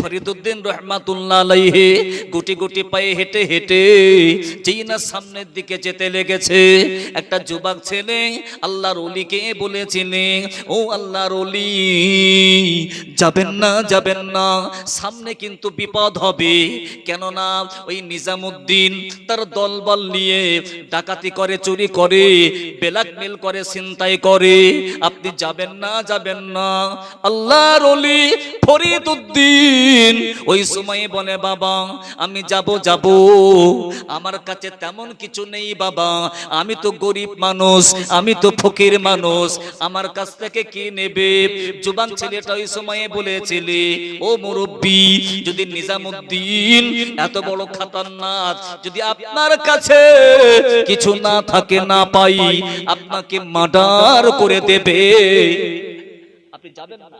ফরিদউদ্দিন রাহমাতুল্লাহ হেঁটে হেঁটে দিকে যেতে লেগেছে। একটা যুবক ছেলে আল্লাহর ও আল্লাহর ওলি, যাবেন না যাবেন না, সামনে কিন্তু বিপদ হবে। কেননা ওই নিজামুদ্দিন তার দলবল নিয়ে ডাকাতি করে, চুরি করে বেলাকমেল করে, ছিনতাই করে। আপনি যাবেন না যাবেন না আল্লাহর ফরিদ উদ্দিন। ওই সময়ে বলে, বাবা, আমি যাব যাব। আমার কাছে তেমন কিছু নেই, বাবা। আমি তো গরিব মানুষ, আমি তো ফকির মানুষ। আমার কাছ থেকে কি নেবে? জুবান ছেলেটা ওই সময়ে বলেছিলে, ও মুরব্বী, যদি নিজামুদ্দিন এত বড় খাতারনাক, যদি আপনার কাছে কিছু না থাকে, না পাই, আপনাকে মার্ডার করে দেবে। আপনি যাবেন না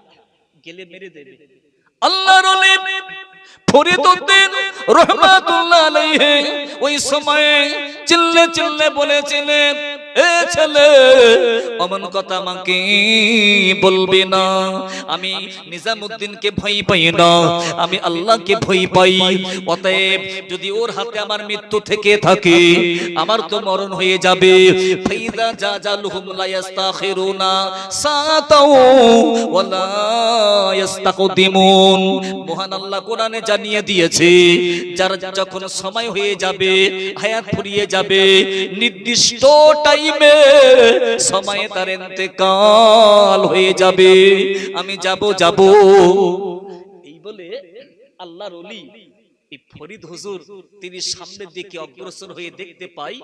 গেলে মেরে দেবে। আল্লাহর রহমাতুল্লাহ আলাইহি ওই সময়ে চিল্লে চিল্লে বলেছিলেন, এ ছেলে, অমন কথা আমাকে বলবে না। আমি নিজামুদ্দিনকে ভয় পাই না, আমি আল্লাহকে ভয় পাই। অতএব যদি ওর হাতে আমার মৃত্যু থেকে থাকে, আমার তো মরণ হয়ে যাবে। ফাইদা জাজালুহুম লা ইস্তাখিরুনা সাতাও ওয়ালা ইস্তাকদিমুন মহান আল্লাহ কোরআনে জানিয়ে দিয়েছে, যার যখন সময় হয়ে যাবে, হায়াত ফুরিয়ে যাবে, নির্দিষ্ট টাইমে সময়ে তার ইন্তেকাল হয়ে যাবে। আমি যাব যাব। এই বলে আল্লাহর ওলি, এই ফরিদ হুজুর, তিনি সামনের দিকে অগ্রসর হয়ে দেখতে পাই,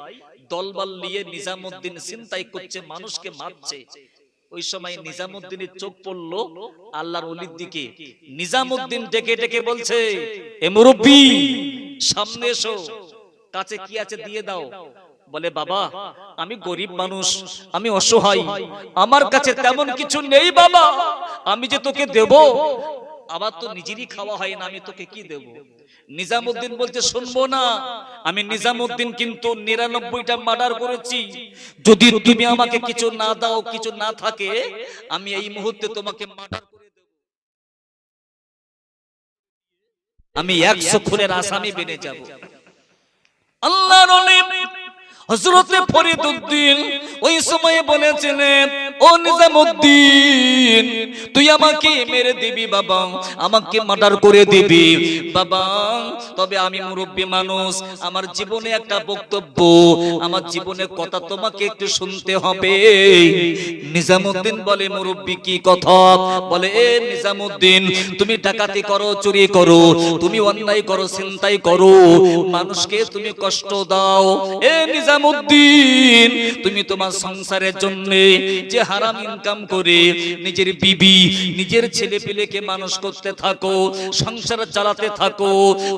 দলবল নিয়ে নিজামুদ্দিন চিন্তাই করছে, মানুষকে মারছে। ওই সময় নিজামুদ্দিনের চোখ পড়ল আল্লাহর অলির দিকে। নিজামুদ্দিন ডেকে ডেকে বলছে এ মুরব্বী সামনে এসো। কাছে কি আছে দিয়ে দাও। বলে বাবা আমি গরিব মানুষ আমি অসহায়। আমার কাছে তেমন কিছু নেই বাবা। আমি যে তোকে দেব আবার তো নিজেরই খাওয়া হয় না আমি তোকে কি দেব? নিজামুদ্দিন বলছে শুনব না আমি নিজামুদ্দিন কিন্তু নিরানব্বইটা মার্ডার করেছি। যদি তুমি আমাকে কিছু না দাও কিছু না থাকে আমি এই মুহূর্তে তোমাকে মার্ডার করে দেব। আমি একশো খুনের আসামি বেড়ে যাব। আল্লাহ হজরতে ফরিদউদ্দিন ওই সময়ে বলেছিলেন ও নিজামুদ্দিন, তুই আমাকে মেরে দিবি বাবা, আমাকে মার্ডার করে দিবি। বাবা, তবে আমি মুরব্বী মানুষ, আমার জীবনে একটা বক্তব্য, আমার জীবনে কথা তোমাকে একটু শুনতে হবে। নিজামুদ্দিন বলে, মুরব্বী কি কথা? বলে, এ নিজামুদ্দিন, তুমি ডাকাতি করো, চুরি করো, তুমি অন্যায় করো চিন্তাই করো, মানুষকে তুমি কষ্ট দাও। এ নিজামুদ্দিন, তুমি তোমার সংসারের জন্য যে হারাম ইনকাম করে, নিজের বিবি, নিজের ছেলে পেলেকে মানুষ করতে থাকো, সংসার চালাতে থাকো,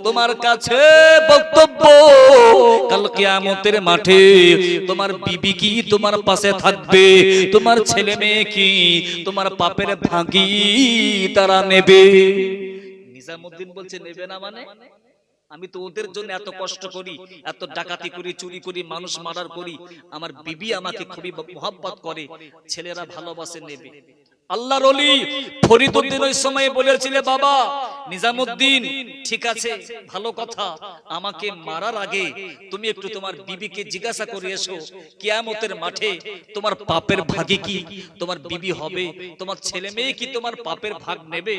তোমার কাছে বক্তব্য, কাল কিয়ামতের মাঠে তোমার বিবি কি তোমার পাশে থাকবে, তোমার ছেলে মেয়ে কি তোমার পাপের ভাগি তারা নেবে? নিজামুদ্দিন বলছে, নেবে না মানে? আমি তো ওদের জন্য এত কষ্ট করি এত ডাকাতি করি চুরি করি মানুষ মারার করি আমার বিবি আমাকে খুবই মহব্বত করে ছেলেরা ভালোবাসে নেবে। আল্লাহর অলি ফরিদউদ্দিন ওই সময় বলেছিলে, বাবা, নিজামুদ্দিন, ঠিক আছে, ভালো কথা, আমাকে মারার আগে তুমি একটু তোমার বিবিকে জিজ্ঞাসা করে এসো, কিয়ামতের মাঠে তোমার পাপের ভাগে কি? তোমার বিবি হবে, তোমার ছেলে মেয়ে কি তোমার পাপের ভাগ নেবে?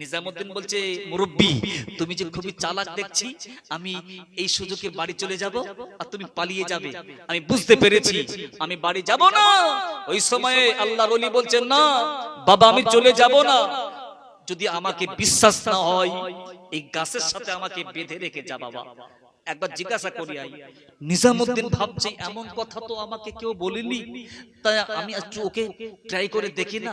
নিজামুদ্দিন বলছে, মুরব্বী, তুমি যে খুবই চালাক দেখছি, আমি এই সুযোগে বাড়ি চলে যাব আর তুমি পালিয়ে যাবে। আমি বুঝতে পেরেছি, আমি বাড়ি যাব না। ওই সময়ে আল্লাহর অলি বলছেন না বাবা আমি চলে যাব না। যদি আমাকে বিশ্বাস না হয় এই গাছের সাথে আমাকে বেঁধে রেখে যা বাবা। একবার জিজ্ঞাসা করি আই। নিজামুদ্দিন ভাবছে এমন কথা তো আমাকে কেউ বলেনি। তাই আমি একটু ওকে ট্রাই করে দেখি না।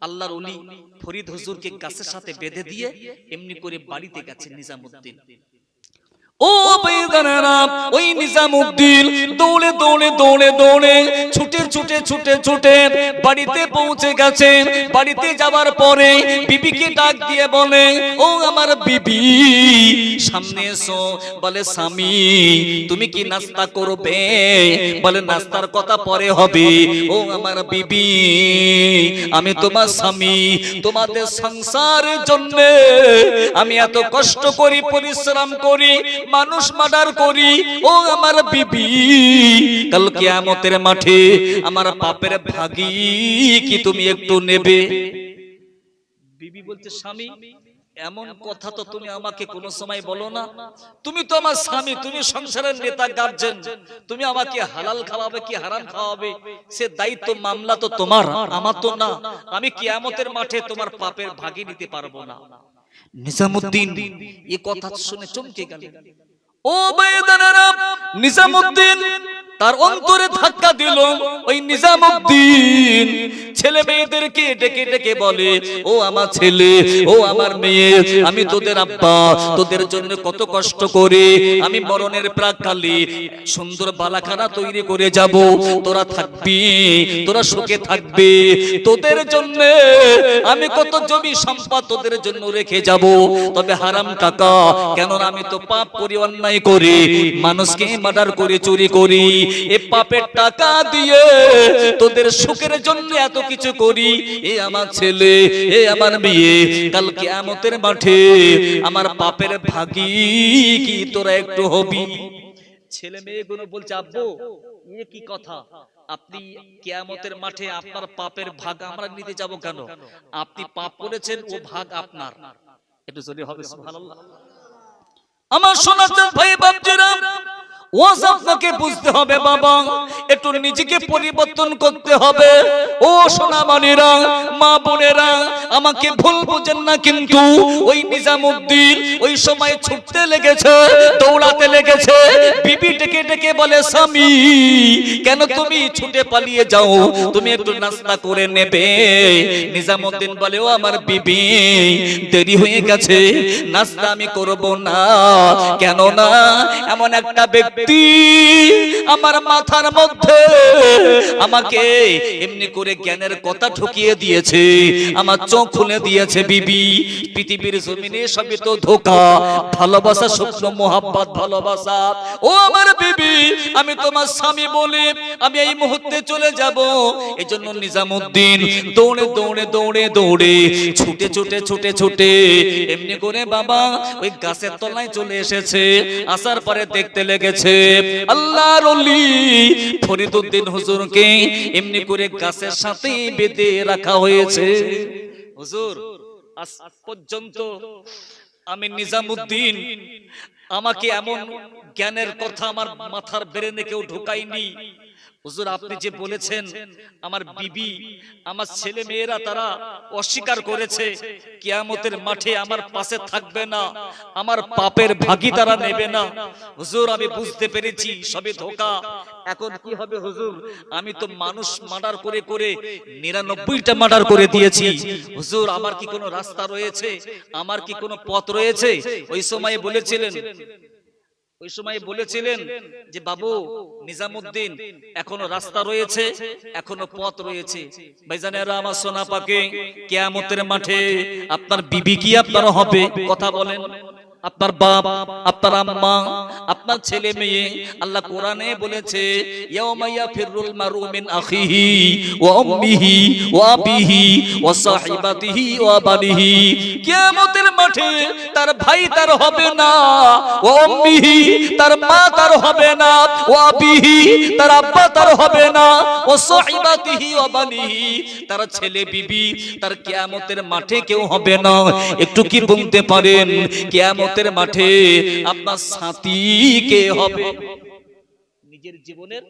আল্লাহর অলি ফরিদ হুজুরকে গাছের সাথে বেঁধে দিয়ে এমনি করে বাড়িতে গেছে নিজামুদ্দিন। ও বেদানেরা ওই নিজামুদ্দিন দৌড়ে দৌড়ে দৌড়ে দৌড়ে ছুটে ছুটে ছুটে ছুটে বাড়িতে পৌঁছে গেছে বাড়িতে পরে বিবিকে ডাক দিয়ে বলে, ও আমার বিবি, সামনে এসো। বলে, স্বামী, তুমি কি নাস্তা করবে? বলে, নাস্তার কথা পরে হবে। ও আমার বিবি, আমি তোমার স্বামী, তোমাদের সংসারের জন্য আমি এত কষ্ট করি, পরিশ্রম করি। মানুষ মার্ডার করি। ও আমার বিবি, কাল কিয়ামতের মাঠে আমার পাপের ভাগি কি তুমি একটু নেবে? বিবি বলছে, স্বামী, এমন কথা তো তুমি আমাকে কোন সময় বলো না। তুমি তো আমার স্বামী, তুমি সংসারের নেতা গার্জেন। তুমি আমাকে হালাল খাওয়াবে কি হারাম খাওয়াবে? সে দায়িত্ব মামলা তো তোমার, আমার তো না। আমি কিয়ামতের মাঠে তোমার পাপের ভাগি নিতে পারব না। নিজামুদ্দিন এ কথা শুনে চমকে গেল ও বেদানারা নিজামুদ্দিন তার অন্তরে ধাক্কা দিল ওই নিজামুদ্দিন। ছেলে মেয়েদেরকে ডেকে ডেকে বলে ও আমার ছেলে ও আমার মেয়ে আমি তোদের আব্বা তোদের জন্য কত কষ্ট করে আমি মরণের প্রাককালে সুন্দর বালাখানা তৈরি করে যাব তোরা থাকবি তোরা সুখে থাকবে তোদের জন্য আমি কত জমি সম্পদ তোদের জন্য রেখে যাব তবে হারাম টাকা কেননা আমি তো পাপ করি অন্যায় করি মানুষকে মার্ডার করে চুরি করি পাপের টাকা দিয়ে তোদের সুখের জন্য এত কিছু করি। এ আমার ছেলে, এ আমার মেয়ে, কাল কিয়ামতের মাঠে আমার পাপের ভাগি কি তোরা একটু হবি? ছেলে মেয়েগুলো বলছে, আব্বু, এ কি কথা? আপনি কিয়ামতের মাঠে আপনার পাপের ভাগ আমরা নিতে যাব কেন? আপনি পাপ করেছেন, ও ভাগ আপনার। একটু জোরে হবে আমার সোনাচাঁদ ভাই বাপজিরা ওয়াজ আপনাকে বুঝতে হবে বাবা, একটু নিজেকে পরিবর্তন করতে হবে। ও সোনামানিরা, মা বোনেরা, আমাকে ভুল বুঝেন না কিন্তু ওই নিজামুদ্দিন ওই সময় ছুটতে লেগেছে, দৌড়াতে লেগেছে, বিবি ডেকে ডেকে বলে, স্বামী, কেন তুমি ছুটে পালিয়ে যাও? তুমি একটু নাস্তা করে নেবে। নিজামুদ্দিন বলে, ও আমার বিবি, দেরি হয়ে গেছে, নাস্তা আমি করব না। কেন না এমন একটা ব্যক্তি আমার মাথার মধ্যে আমাকে এমনি করে জ্ঞানের কথা ঠকিয়ে দিয়েছে, আমার চোখ খুলে দিয়েছে বিবি। পৃথিবীর জমিনে সবই তো ধোকা, ভালোবাসা স্বপ্ন, মোহাব্বত, ভালোবাসা। ও আমার বিবি, আমি তোমার স্বামী বলে আমি এই মুহূর্তে চলে যাব। এই জন্য নিজামুদ্দিন দৌড়ে দৌড়ে দৌড়ে দৌড়ে ছুটে ছুটে ছুটে ছুটে এমনি করে বাবা ওই গাছের তলায় চলে এসেছে। আসার পরে দেখতে লেগেছে আল্লাহর অলি ফরিদউদ্দিন হুজুরকে এমনি করে গাছের সাথে বেঁধে রাখা হয়েছে। হুজুর, আজ পর্যন্ত আমি নিজামুদ্দিন, আমাকে এমন জ্ঞানের কথা আমার মাথার ব্রেনে কেউ ঢুকায়নি। হুজুর আপনি যে বলেছেন আমার বিবি আমার ছেলে মেয়েরা তারা অস্বীকার করেছে কিয়ামতের মাঠে আমার পাশে থাকবে না আমার পাপের ভাগি তারা নেবে না। হুজুর আমি বুঝতে পেরেছি সবে ধোকা। এখন কি হবে হুজুর? আমি তো মানুষ মার্ডার করে করে নিরানব্বইটা মার্ডার করে দিয়েছি। হুজুর আমার কি কোনো রাস্তা রয়েছে? আমার কি কোনো পথ রয়েছে? ওই সময় বলেছিলেন ওই সময় বলেছিলেন যে বাবু নিজামুদ্দিন এখনও রাস্তা রয়েছে এখনও পথ রয়েছে। ভাইজানেরা আমার সোনা পাকে কেয়ামতের মাঠে আপনার বিবি কি আপনার হবে? কথা বলেন। আপনার বাপ, আপনার আম্মা, আপনার ছেলে মেয়ে, আল্লাহ কোরআনে বলেছে, ইয়াউমা ইয়াফিরুল মারু মিন আখিহি ওয়া উম্মিহি ওয়া আবিহি ওয়া সাহিবাতিহি ওয়া বানিহি। কিয়ামতের মাঠে তার ভাই তার হবে না, ওয়া উম্মিহি তার মা তার হবে না, ওয়া আবিহি তার আব্বা তার হবে না, ওয়া সাহিবাতিহি ওয়া বানিহি। তার ছেলে বিবি, তার কিয়ামতের মাঠে কেউ হবে না। একটু কি বলতে পারেন কিয়ামতের মাঠে আপনার সাথী কে হবে? নিজের জীবনের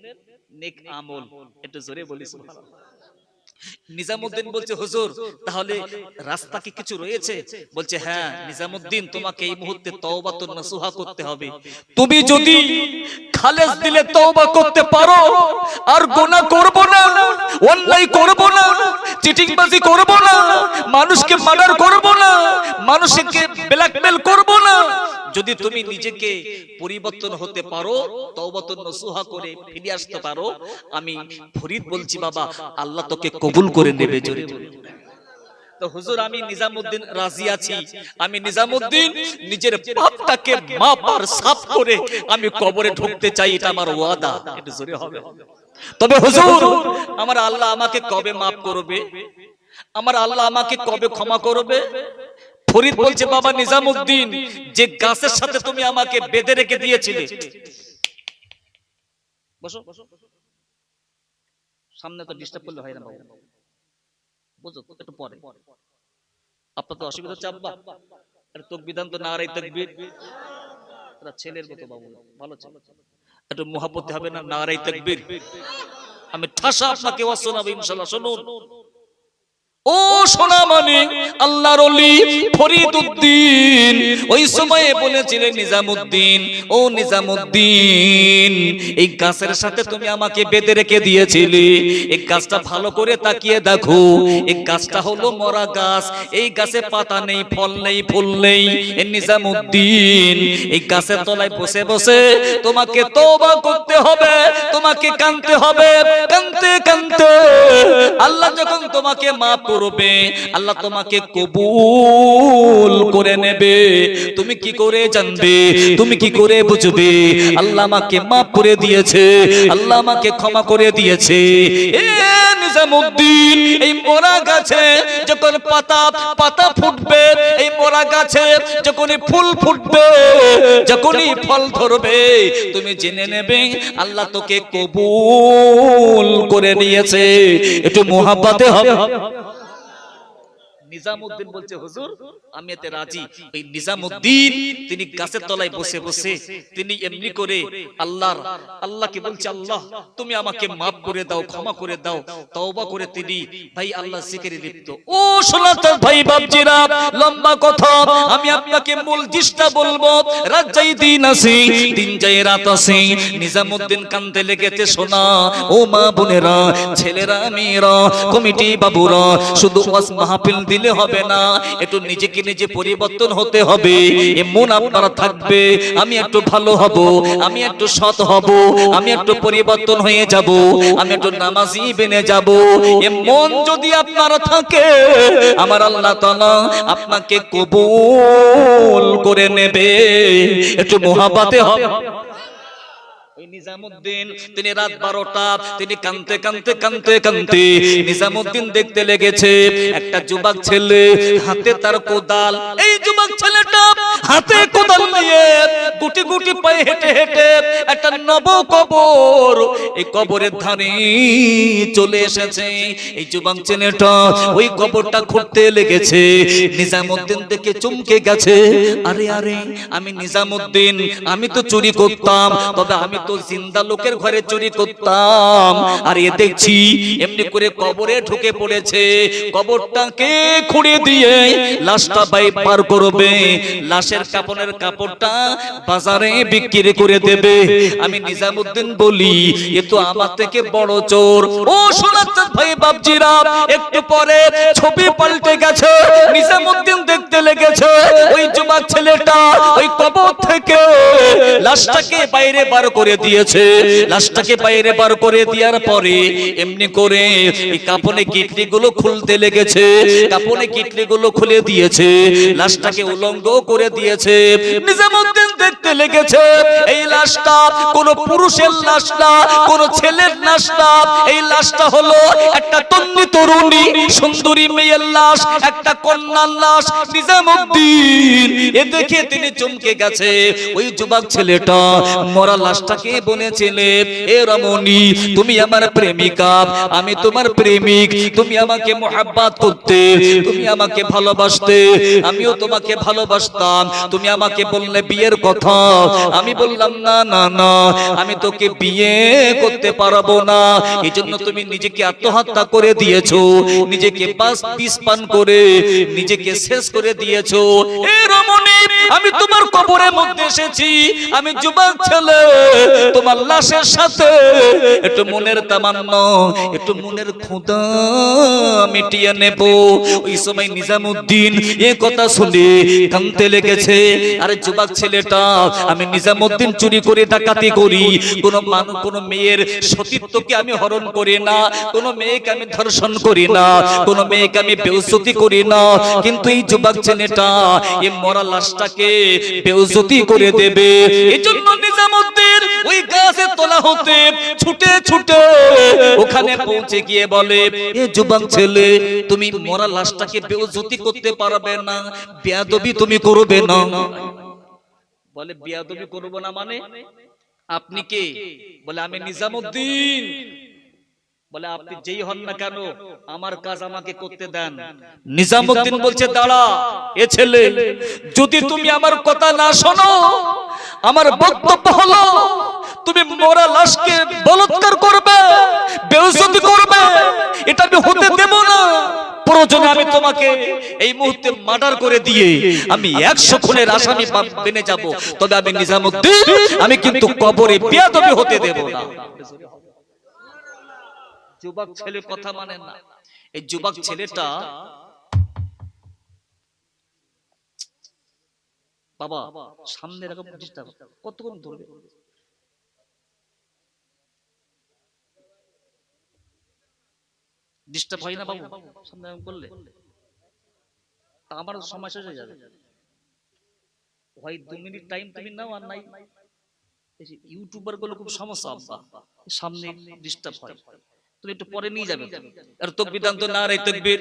নেক আমল। একটু জোরে বলি নিজামুদ্দিন বলছে হুজুর তাহলে রাস্তা কি কিছু রয়েছে? বলছে হ্যাঁ নিজামুদ্দিন তোমাকে এই মুহূর্তে তওবা তো নসুহা করতে হবে। তুমি যদি খালেস দিলে তওবা করতে পারো আর গোনা করব না অন্যায় করব না চিটিংবাজি করব না মানুষকে মার্ডার করব না মানুষকে ব্ল্যাকমেল করব যদি তুমি নিজেকে পরিবর্তন হতে পারো তওবাতুন নসুহা করে ফিরে আসতে পারো আমি ফরিদ বলছি বাবা আল্লাহ তোকে কবুল করে নেবে জোরে জোরে। তো হুজুর আমি রাজি আছি। আমি নিজামুদ্দিন নিজের পাপটাকে মাপ আর সাফ করে আমি কবরে ঢুকতে চাই এটা আমার ওয়াদা। এটা জোরে হবে। তবে হুজুর আমার আল্লাহ আমাকে কবে মাফ করবে? আমার আল্লাহ আমাকে কবে ক্ষমা করবে? ফরিদ বলছে বাবা নিজামুদ্দিন যে গাছের সাথে তুমি আমাকে বেঁধে রেখে দিয়েছিলে। বসো সামনে তো ডিস্টার্ব করলে হয় না বাবু। বুঝো একটু পরে। আপনার তো অসুবিধা হচ্ছে আব্বা? তোক বিধান তো না তকবির ছেলের মতো বাবু। ভালো ছেলে। একটু মহাপতি হবে না নারাই তকবির আমি ঠাসা আপনাকে ওয়াজ শোনাবো ইনশাআল্লাহ। শুনুন। ও সোনামণি আল্লাহর ওলি ফরিদউদ্দিন, ওই সময়ে বলেছিলেন নিজামুদ্দিন, ও নিজামুদ্দিন, এই গাছের সাথে তুমি আমাকে বেঁধে রেখে দিয়েছিলে, এই গাছটা ভালো করে তাকিয়ে দেখো, এই গাছটা হলো মরা গাছ, এই গাছে পাতা নেই, ফল নেই, ফুল নেই এ নিজামুদ্দিন, এই গাছের তলায় বসে বসে তোমাকে তওবা করতে হবে, তোমাকে কানতে হবে কানতে কানতে আল্লাহ যখন তোমাকে মাফ করবে আল্লাহ তোমাকে কবুল করে নেবে। তুমি কি করে জানবে? তুমি কি করে বুঝবে? আল্লাহ আমাকে মাফ করে দিয়েছে। আল্লাহ আমাকে ক্ষমা করে দিয়েছে। নিজামুদ্দিন এই মোরা গাছে যখন পাতা পাতা ফুটবে এই মোরা গাছে যখনই ফুল ফুটবে যখনই ফল ধরবে তুমি জেনে নেবে আল্লাহ তোকে কবুল করে নিয়েছে। একটু মোহাব্বতে হবে। নিজামুদ্দিন বলছে হুজুর আমি এতে রাজি। ওই তিনি গাছের তলায় বসে বসে তিনি এমনি করে আল্লাহর আল্লাহকে বলছে আল্লাহ তুমি আমাকে করে দাও ক্ষমা করে দাও তওবা করে তিনি ভাই আল্লাহ জিকিরে লিপ্ত। ও সোনাতার ভাই বাপজিরা লম্বা কথা আমি আপনাকে মূল জিসটা বলব রাত যাই দিন আসি দিন যাই রাত আসি লেগেছে সোনা ও মা বোনেরা ছেলেরা মেয়েরা কমিটি বাবুরা শুধু ওয়াজ মাহফিল দিলে হবে না, একটু নিজেকে নিজে পরিবর্তন হতে হবে। এমন আপনারা থাকবে, আমি একটু ভালো হব, আমি একটু সৎ হব, আমি একটু পরিবর্তন হয়ে যাব, আমি একটু নামাজি বেনে যাব। এমন যদি আপনারা থাকে, আমার আল্লাহ তাআলা আপনাকে কবুল করে নেবে। একটু মহাবাতে হবে। ওই নিজামুদ্দিন তিনি রাত বারোটা তিনি কানতে কানতে কানতে কানতে নিজামুদ্দিন দেখতে লেগেছে একটা যুবক ছেলে হাতে তার কোদাল। এই যুবক ছেলেটা হাতে কোদাল নিয়ে গুটি গুটি পায়ে হেঁটে হেঁটে একটা নব কবর এই কবরের ধারে চলে এসেছে। এই যুবক ছেলেটা ওই কবরটা খুঁড়তে লেগেছে। নিজামুদ্দিন দেখে চমকে গেছে। আরে আরে আমি নিজামুদ্দিন আমি তো চুরি করতাম তবে আমি জিন্দা লোকের ঘরে চুরি করতাম। আর এ দেখছি, এমনি করে কবরে ঢুকে পড়েছে। কবরটাকে খুঁড়ে দিয়ে লাশটা বাই পার করবে? লাশের কাপড়ের কাপড়টা বাজারে বিক্রি করে দেবে। আমি নিজামুদ্দিন বলি, এ তো আমার থেকে বড় চোর। ও শোনাচ্ছেন ভাই বাপজিরা, একটু পরে ছবি পাল্টে গেছে। নিজামুদ্দিন দেখতে লেগেছে। ওই যুবক ছেলেটা ওই কবর থেকে লাশটাকে বাইরে বার করে দিয়েছে। লাশটাকে বাইরে বার করে দেওয়ার পরে এমনি করে কাপনে খুলতে লেগেছে। কাপনে খুলে দিয়েছে। লাশটাকে উলঙ্গ করে দিয়েছে। নিজামুদ্দিন দেখতে লেগেছে, এই লাশটা কোন পুরুষের লাশ না, কোন ছেলের লাশ না। এই লাশটা হলো একটা তন্নি তরুণী, সুন্দরী মেয়ের লাশ, একটা কন্যার লাশ নিজামুদ্দিন এ দেখে তিনি চমকে গেছে। ওই যুবক ছেলেটা মরা লাশটাকে বলেছিলে এ রমণী, তুমি আমার প্রেমিকা। আমি তোমার প্রেমিক। তুমি আমাকে মোহাব্বত করতে, তুমি আমাকে ভালোবাসতে। আমিও তোমাকে ভালোবাসতাম। তুমি আমাকে বললে বিয়ের কথা। আমি বললাম, না না না, আমি তোকে বিয়ে করতে পারব না। এই জন্য তুমি নিজেকে আত্মহত্যা করে দিয়েছ। নিজেকে পাস পিস পান করে নিজেকে শেষ করে দিয়েছ। এ রমণী, আমি তোমার কবরের মধ্যে এসেছি। আমি যুবক ছেলে। তোমার লাশের সাথে। একটু মনের তামান্না, একটু মনের ক্ষুদা মিটিয়ে নেব। ওই সময় নিজামুদ্দিন এ কথা শুনে কানতে লেগেছে। আরে যুবক ছেলেটা, আমি নিজামুদ্দিন চুরি করে ডাকাতি করি। কোন মানুষ কোন মেয়ের সতীত্বকে আমি হরণ করি না। কোন মেয়েকে আমি ধর্ষণ করি না। কোন মেয়েকে আমি বেউসতি করি না। কিন্তু এই যুবক ছেলেটা এই মরা লাশটাকে বেউসতি করে দেবে। এই জন্য নিজামুদ্দিন ওই গাছে তোলা হতে ছুটে ছুটে ওখানে পৌঁছে গিয়ে বলে এ যুবক ছেলে তুমি মরা লাশটাকে বেউজুতি করতে পারবে না বেয়াদবি তুমি করবে না। বলে বেয়াদবি করব না মানে? আপনি কে? বলে আমি নিজামুদ্দিন। বলে আপনি যেই হন না কেন আমার কাজ আমাকে করতে দেন। নিজামুদ্দিন বলছে দাঁড়া এ ছেলে যদি তুমি আমার কথা না শোনো আমার বক্তব্য হলো তুমি মোরা লাশকে বলৎকার করবে বেউসতি করবে এটা আমি হতে দেব না। প্রয়োজনে আমি তোমাকে এই মুহূর্তে মার্ডার করে দিয়ে আমি একশো খুনের আসামি বেনে যাব। তবে আমি নিজামুদ্দিন আমি কিন্তু কবরে বেয়াদবি হতে দেব না। যুবক ছেলে কথা মানে না। এই যুবক ছেলেটা বাবা সামনে এরকম ডিস্টার্ব কতক্ষণ ধরবে? ডিস্টার্ব হয় না বাবু? সামনে করলে? আমার সময় শেষ হয়ে যাবে। হয় দু মিনিট টাইম তুমি নাও আর নাই। ইউটিউবারগুলো খুব সমস্যা সামনে ডিস্টার্ব হয়। তুমি একটু পরে নিয়ে যাবে। আর তকবির দান তো না রে তকবির।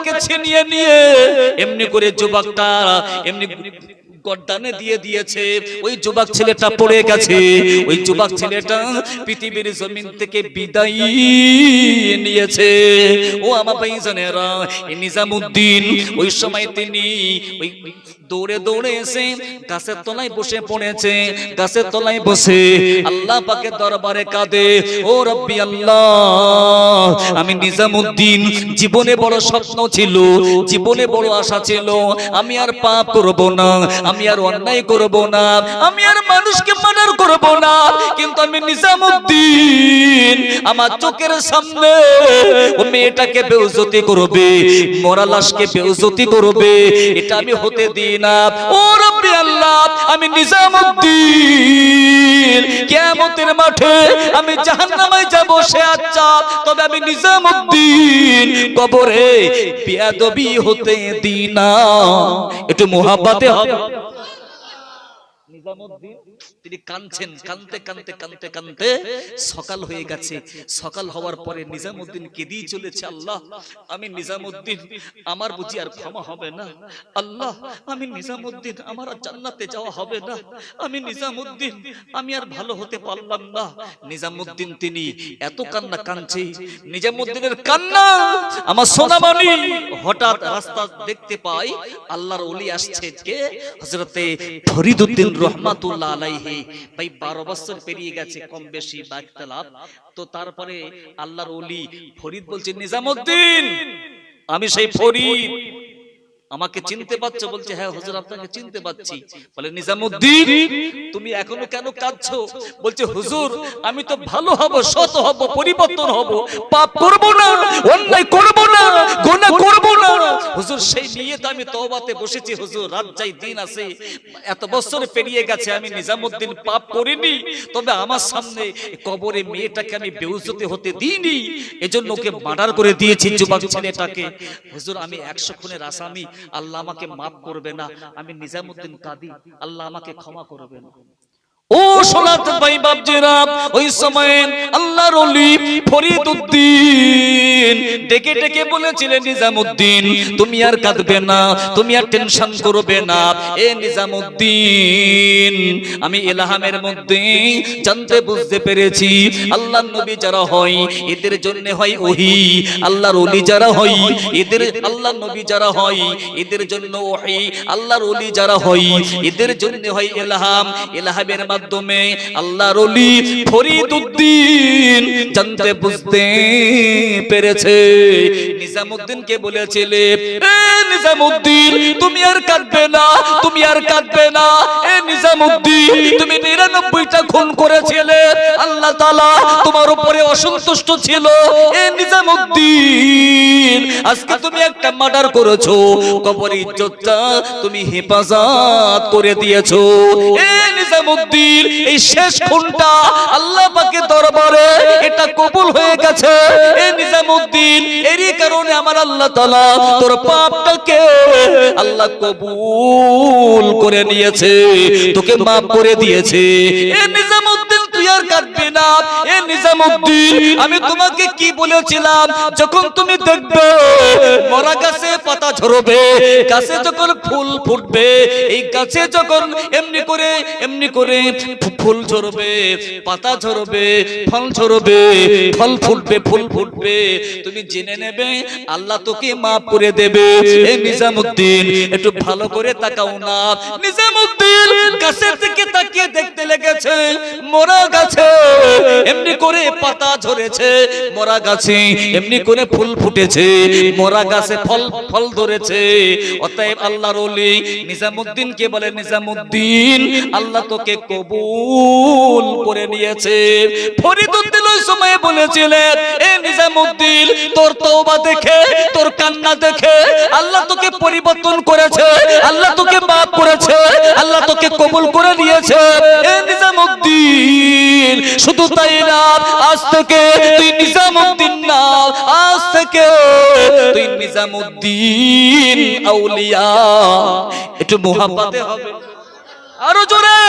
কোদালটাকে ছিনিয়ে নিয়ে এমনি করে যুবকটা এমনি গড্ডানে দিয়ে দিয়েছে। ওই যুবক ছেলেটা পড়ে গেছে। ওই যুবক ছেলেটা পৃথিবীর জমিন থেকে বিদায় নিয়েছে। ও আমার ভাইজানেরা এই নিজামুদ্দিন ওই সময় তিনি ওই দৌড়ে দৌড়ে এসে গাছের তলায় বসে পড়েছে, গাছের তলায় বসে আল্লাহ পাকে দরবারে কাঁদে, ও রব্বি আল্লাহ, আমি নিজামুদ্দিন, জীবনে বড় স্বপ্ন ছিল, জীবনে বড় আশা ছিল, আমি আর পাপ করব না, আমি আর অন্যায় করব না, আমি আর মানুষকে মার্ডার করব না, কিন্তু আমি নিজামুদ্দিন, আমার চোখের সামনে ও মেয়েটাকে বেউজতি করবে, মরা লাশকে বেউজতি করবে, এটা আমি হতে দিই না ও রব্বি আমি নিজামুদ্দিন। কিয়ামতের মাঠে সে আচ্ছা তবে আমি নিজামুদ্দিন। কবরে বিয়াদবি হতে দিই না একটু মোহাব্বতে হবে। নিজামুদ্দিন? তিনি কাঁদছেন কানতে কানতে কানতে কানতে সকাল হয়ে গেছে। সকাল হওয়ার পরে নিজামুদ্দিন কেঁদেই চলেছে আল্লাহ। আমি নিজামুদ্দিন আমার বুঝি আর ক্ষমা হবে না। আল্লাহ আমি নিজামুদ্দিন আমার আর জান্নাতে যাওয়া হবে না। আমি নিজামুদ্দিন আমি আর ভালো হতে পারলাম না। নিজামুদ্দিন তিনি এত কান্না কাঁদছে। নিজামুদ্দিনের কান্না আমার সোনামণি হঠাৎ রাস্তা দেখতে পাই আল্লাহর ওলি আসছে কে হযরতে ফরিদউদ্দিন রহমাতুল্লাহ আলাইহি ভাই 12 বছর পেরিয়ে গেছে, কম বেশি বাক্তালাপ তো তারপরে আল্লাহর ওলি ফরিদ বলছে, নিজামুদ্দিন, আমি সেই ফরিদ। আমাকে চিনতে পারছ বলছে হ্যাঁ হুজুর আপনাকে চিনতে পাচ্ছি বলে নিজামুদ্দিন তুমি এখনও কেন কাঁদছো? বলছে হুজুর আমি তো ভালো হব সৎ হব পরিবর্তন হব পাপ করব না অন্যায় করব না গুনাহ করব না। হুজুর সেই নিয়ে তো আমি তওবাতে বসেছি হুজুর রাত যাই দিন আছে। এত বছর পেরিয়ে গেছে আমি নিজামুদ্দিন পাপ করিনি। তবে আমার সামনে কবরে মেয়েটাকে আমি বেউজতে হতে দিইনি। এজন্য ওকে মার্ডার করে দিয়েছি যুবক ছেলেটাকে হুজুর আমি একশো খুনের আসামি আল্লাহ আমাকে মাফ করবে না আমি নিজামুদ্দিন কাদি আল্লাহ আমাকে ক্ষমা করবে না আমি ইলহামের মধ্যে জানতে বুঝতে পেরেছি, আল্লাহর নবী যারা হয়, এদের জন্য হয় ওহি। আল্লাহর ওলি যারা হয়, এদের, আল্লাহর নবী যারা হয়, এদের জন্য ওহি। আল্লাহর ওলি যারা হয়, এদের জন্য হয় ইলহাম ইলহামের মাধ্যমে আল্লাহর ওলি ফরিদ উদ্দিন জানতে বুঝতে পেরেছে। নিজামুদ্দিনকে বলেছিলে নিজামুদ্দিন তুমি আর কাঁদবে না, তুমি আর কাঁদবে না। এ নিজামুদ্দিন তুমি নিরানব্বইটা খুন করেছিলে। আল্লাহ তাআলা তোমার উপরে অসন্তুষ্ট ছিল। এ নিজামুদ্দিন আজকে তুমি একটা মার্ডার করেছ। কবর ইজ্জতটা তুমি হেফাজত করে দিয়েছ। এ নিজামুদ্দিন এই শেষ খুনটা আল্লাহ পাকের দরবারে এটা কবুল হয়ে গেছে। এ নিজামুদ্দিন, এরই কারণে আমার আল্লাহ তাআলা তোর পাপটাকে আল্লাহ কবুল করে নিয়েছে, তোকে মাফ করে দিয়েছে। এ নিজামুদ্দিন তুই আর কাটবি না। এ নিজামুদ্দিন, আমি তোমাকে কি বলেছিলাম? যখন তুমি দেখবে, মরা গাছে পাতা ঝরবে, গাছে যখন ফুল ফুটবে, এই গাছে যখন এমনি করে এমনি করে ফুল ঝরবে, পাতা ঝরবে, ফল ঝরবে, ফল ফুটবে, ফুল ফুটবে, তুমি জেনে নেবে, আল্লাহ তোকে মাফ করে দেবে। এ নিজামুদ্দিন, একটু ভালো করে তাকাও না। নিজামুদ্দিন, গাছের দিকে তাকিয়ে দেখতে লেগেছে, মরা গাছে এমনি করে পাতা ঝরেছে মরা গাছে, এমনি করে ফুল ফুটেছে, মরা গাছে ফল ফল ধরেছে। অতএব আল্লাহর ওলি নিজামুদ্দিনকে বলে, নিজামুদ্দিন, আল্লাহ তোকে কবুল করে নিয়েছে। ফরিদুদ্দিন ওই সময়ে বলেছিলেন, এ নিজামুদ্দিন, তোর তওবা দেখে, তোর কান্না দেখে, আল্লাহ তোকে পরিবর্তন করেছে, আল্লাহ তোকে মাফ করেছে, আল্লাহ তোকে কবুল করে নিয়েছে। এ নিজামুদ্দিন শুধু তাই না, আজ থেকে তুই নিজামুদ্দিন না আজ থেকে তুই নিজামুদ্দিন আউলিয়া। একটু মোহাব্বতে হবে। আরও জোরে।